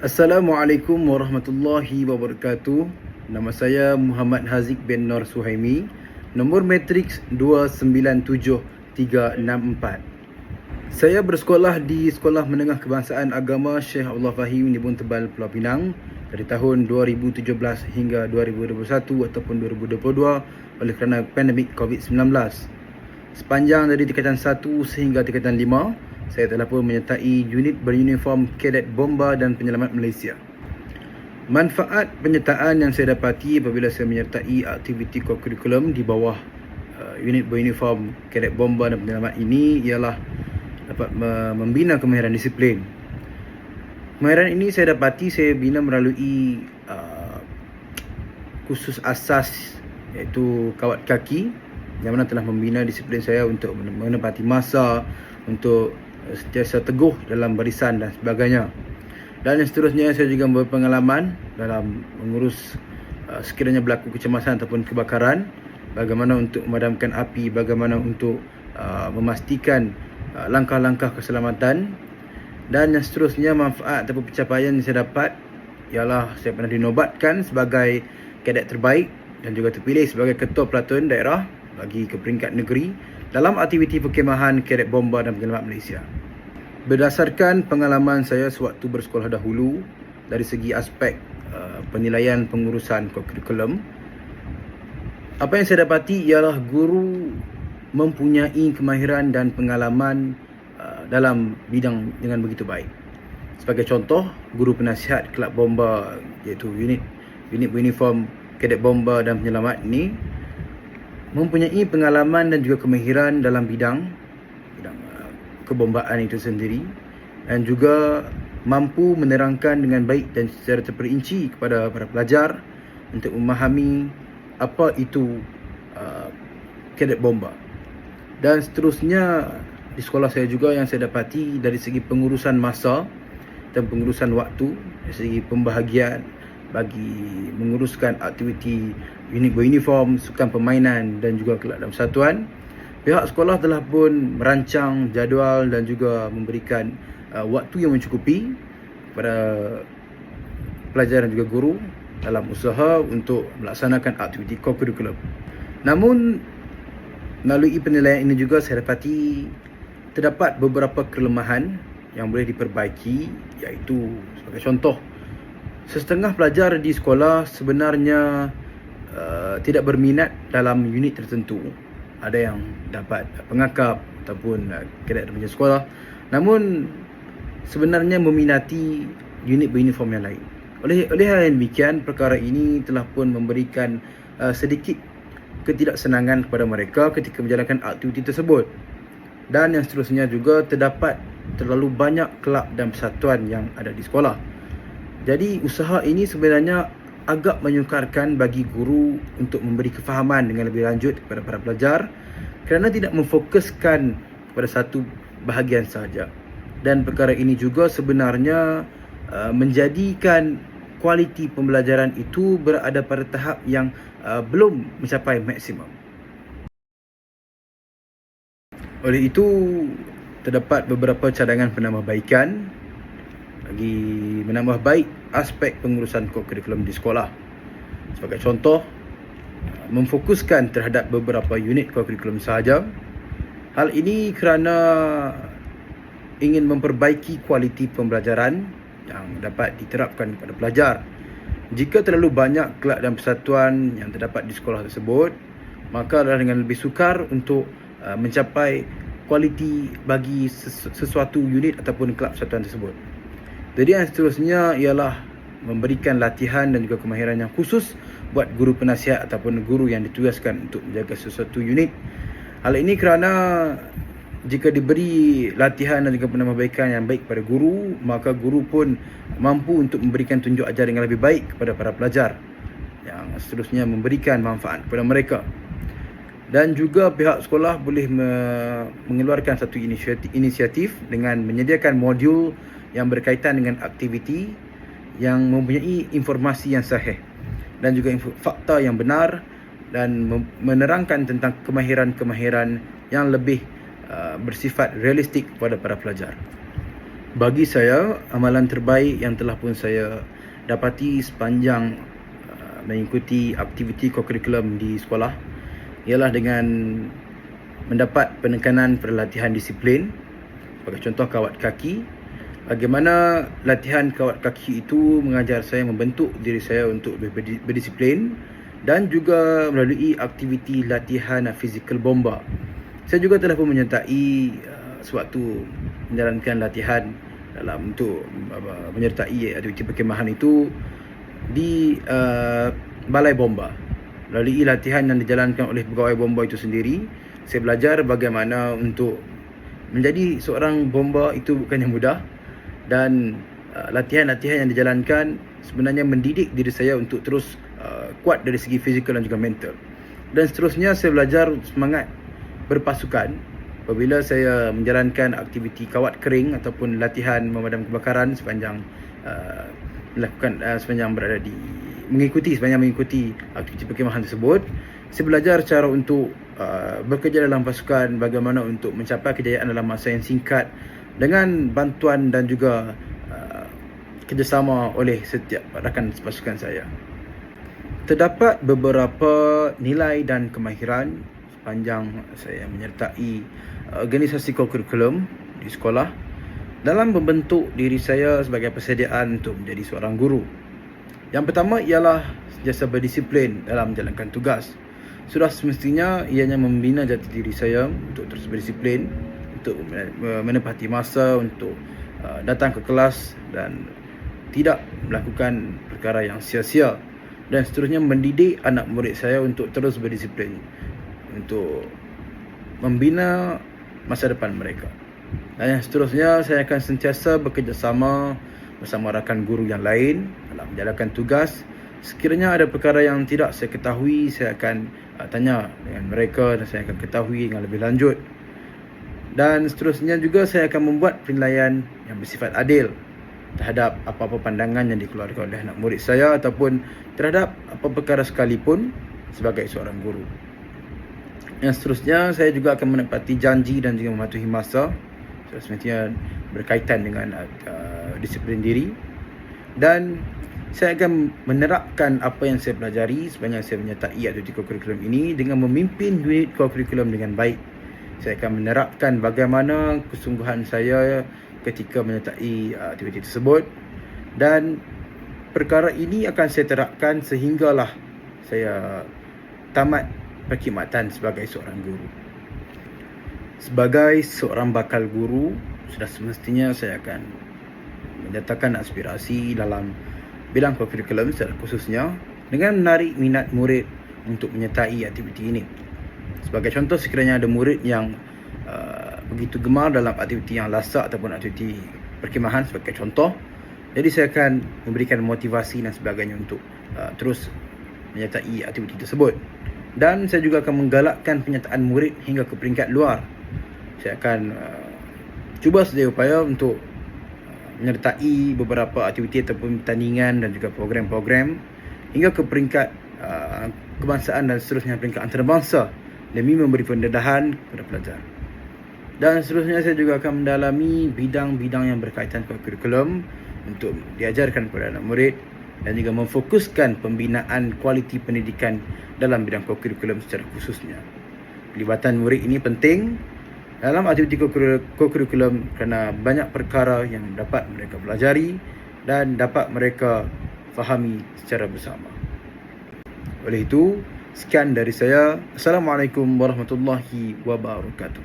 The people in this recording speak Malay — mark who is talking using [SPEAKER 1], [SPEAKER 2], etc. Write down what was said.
[SPEAKER 1] Assalamualaikum warahmatullahi wabarakatuh. Nama saya Muhammad Haziq bin Nur Suhaimi. Nombor matriks 297364. Saya bersekolah di Sekolah Menengah Kebangsaan Agama Syekh Abdullah Fahim di Bun Tebal Pulau Pinang dari tahun 2017 hingga 2021 ataupun 2022 oleh kerana pandemik COVID-19. Sepanjang dari tingkatan 1 sehingga tingkatan 5, saya telah pun menyertai unit beruniform Kadet Bomba dan Penyelamat Malaysia. Manfaat penyertaan yang saya dapati apabila saya menyertai aktiviti kurikulum di bawah uh, unit beruniform Kadet Bomba dan Penyelamat ini ialah dapat me- membina kemahiran disiplin. Kemahiran ini saya dapati saya bina melalui uh, kursus asas iaitu kawat kaki yang mana telah membina disiplin saya untuk menepati masa, untuk sentiasa teguh dalam barisan dan sebagainya. Dan yang seterusnya saya juga berpengalaman dalam mengurus uh, sekiranya berlaku kecemasan ataupun kebakaran, bagaimana untuk memadamkan api, bagaimana untuk uh, memastikan uh, langkah-langkah keselamatan dan yang seterusnya manfaat ataupun pencapaian yang saya dapat ialah saya pernah dinobatkan sebagai kadet terbaik dan juga terpilih sebagai ketua pelatuan daerah bagi ke peringkat negeri dalam aktiviti perkemahan kadet bomba dan penyelamat Malaysia. Berdasarkan pengalaman saya sewaktu bersekolah dahulu dari segi aspek uh, penilaian pengurusan kurikulum apa yang saya dapati ialah guru mempunyai kemahiran dan pengalaman uh, dalam bidang dengan begitu baik. Sebagai contoh, guru penasihat kelab bomba iaitu unit unit uniform kadet bomba dan penyelamat ini mempunyai pengalaman dan juga kemahiran dalam bidang bidang uh, kebombaan itu sendiri dan juga mampu menerangkan dengan baik dan secara terperinci kepada para pelajar untuk memahami apa itu uh, kadet bomba. Dan seterusnya di sekolah saya juga yang saya dapati dari segi pengurusan masa dan pengurusan waktu, dari segi pembahagian bagi menguruskan aktiviti unit beruniform, sukan permainan dan juga kelab dalam satuan. Pihak sekolah telah pun merancang jadual dan juga memberikan uh, waktu yang mencukupi kepada pelajar dan juga guru dalam usaha untuk melaksanakan aktiviti kurikulum. Namun melalui penilaian ini juga saya dapati terdapat beberapa kelemahan yang boleh diperbaiki iaitu sebagai contoh setengah pelajar di sekolah sebenarnya uh, tidak berminat dalam unit tertentu. Ada yang dapat pengakap ataupun uh, kadet daripada sekolah. Namun sebenarnya meminati unit beruniform yang lain. Oleh oleh hal yang demikian perkara ini telah pun memberikan uh, sedikit ketidaksenangan kepada mereka ketika menjalankan aktiviti tersebut. Dan yang seterusnya juga terdapat terlalu banyak kelab dan persatuan yang ada di sekolah jadi usaha ini sebenarnya agak menyukarkan bagi guru untuk memberi kefahaman dengan lebih lanjut kepada para pelajar kerana tidak memfokuskan kepada satu bahagian sahaja. Dan perkara ini juga sebenarnya uh, menjadikan kualiti pembelajaran itu berada pada tahap yang uh, belum mencapai maksimum. Oleh itu, terdapat beberapa cadangan penambahbaikan bagi menambah baik aspek pengurusan kurikulum di sekolah. Sebagai contoh, memfokuskan terhadap beberapa unit kurikulum sahaja. Hal ini kerana ingin memperbaiki kualiti pembelajaran yang dapat diterapkan kepada pelajar. Jika terlalu banyak kelab dan persatuan yang terdapat di sekolah tersebut, maka adalah dengan lebih sukar untuk uh, mencapai kualiti bagi sesuatu unit ataupun kelab persatuan tersebut. Jadi yang seterusnya ialah memberikan latihan dan juga kemahiran yang khusus buat guru penasihat ataupun guru yang ditugaskan untuk menjaga sesuatu unit. Hal ini kerana jika diberi latihan dan juga penambahbaikan yang baik kepada guru, maka guru pun mampu untuk memberikan tunjuk ajar dengan lebih baik kepada para pelajar. Yang seterusnya memberikan manfaat kepada mereka. Dan juga pihak sekolah boleh me- mengeluarkan satu inisiatif, inisiatif dengan menyediakan modul yang berkaitan dengan aktiviti yang mempunyai informasi yang sahih dan juga fakta yang benar dan menerangkan tentang kemahiran-kemahiran yang lebih uh, bersifat realistik kepada para pelajar. Bagi saya, amalan terbaik yang telah pun saya dapati sepanjang uh, mengikuti aktiviti kokurikulum di sekolah ialah dengan mendapat penekanan perlatihan disiplin. Sebagai contoh kawat kaki. Bagaimana latihan kawat kaki itu mengajar saya membentuk diri saya untuk berdisiplin dan juga melalui aktiviti latihan fizikal bomba. Saya juga telah pun menyertai uh, sewaktu menjalankan latihan dalam untuk uh, menyertai aktiviti perkemahan itu di uh, balai bomba melalui latihan yang dijalankan oleh pegawai bomba itu sendiri saya belajar bagaimana untuk menjadi seorang bomba itu bukan yang mudah. Dan uh, latihan-latihan yang dijalankan sebenarnya mendidik diri saya untuk terus uh, kuat dari segi fizikal dan juga mental. Dan seterusnya saya belajar semangat berpasukan. Apabila saya menjalankan aktiviti kawat kering ataupun latihan memadam kebakaran sepanjang uh, melakukan uh, sepanjang berada di mengikuti sepanjang mengikuti aktiviti perkhemahan tersebut saya belajar cara untuk uh, bekerja dalam pasukan bagaimana untuk mencapai kejayaan dalam masa yang singkat dengan bantuan dan juga uh, kerjasama oleh setiap rakan pasukan saya terdapat beberapa nilai dan kemahiran sepanjang saya menyertai organisasi kurikulum di sekolah dalam membentuk diri saya sebagai persediaan untuk menjadi seorang guru. Yang pertama ialah jasa berdisiplin dalam menjalankan tugas. Sudah semestinya ianya membina jati diri saya untuk terus berdisiplin, untuk menepati masa, untuk uh, datang ke kelas dan tidak melakukan perkara yang sia-sia dan seterusnya mendidik anak murid saya untuk terus berdisiplin untuk membina masa depan mereka. Dan yang seterusnya saya akan sentiasa bekerjasama bersama rakan guru yang lain dalam menjalankan tugas. Sekiranya ada perkara yang tidak saya ketahui, saya akan uh, tanya dengan mereka dan saya akan ketahui dengan lebih lanjut. Dan seterusnya juga saya akan membuat penilaian yang bersifat adil terhadap apa-apa pandangan yang dikeluarkan oleh anak murid saya ataupun terhadap apa perkara sekalipun sebagai seorang guru. Yang seterusnya saya juga akan menepati janji dan juga mematuhi masa Semestinya berkaitan dengan uh, disiplin diri. Dan saya akan menerapkan apa yang saya pelajari Sepanjang saya menyertai aktiviti kurikulum ini Dengan memimpin unit kurikulum dengan baik. Saya akan menerapkan bagaimana kesungguhan saya ketika menyertai uh, aktiviti tersebut. Dan perkara ini akan saya terapkan sehinggalah saya tamat perkhidmatan sebagai seorang guru. Sebagai seorang bakal guru, sudah semestinya saya akan menyatakan aspirasi dalam bidang kurikulum secara khususnya dengan menarik minat murid untuk menyertai aktiviti ini. Sebagai contoh, sekiranya ada murid yang uh, begitu gemar dalam aktiviti yang lasak ataupun aktiviti perkhemahan sebagai contoh, jadi saya akan memberikan motivasi dan sebagainya untuk uh, terus menyertai aktiviti tersebut dan saya juga akan menggalakkan penyertaan murid hingga ke peringkat luar. Saya akan uh, cuba sedaya upaya untuk uh, menyertai beberapa aktiviti ataupun pertandingan dan juga program-program hingga ke peringkat uh, kebangsaan dan seterusnya peringkat antarabangsa demi memberi pendedahan kepada pelajar. Dan seterusnya saya juga akan mendalami bidang-bidang yang berkaitan dengan kurikulum untuk diajarkan kepada anak murid dan juga memfokuskan pembinaan kualiti pendidikan dalam bidang kurikulum secara khususnya. Pelibatan murid ini penting dalam aktiviti kurikulum kerana banyak perkara yang dapat mereka pelajari dan dapat mereka fahami secara bersama. Oleh itu, sekian dari saya. Assalamualaikum warahmatullahi wabarakatuh.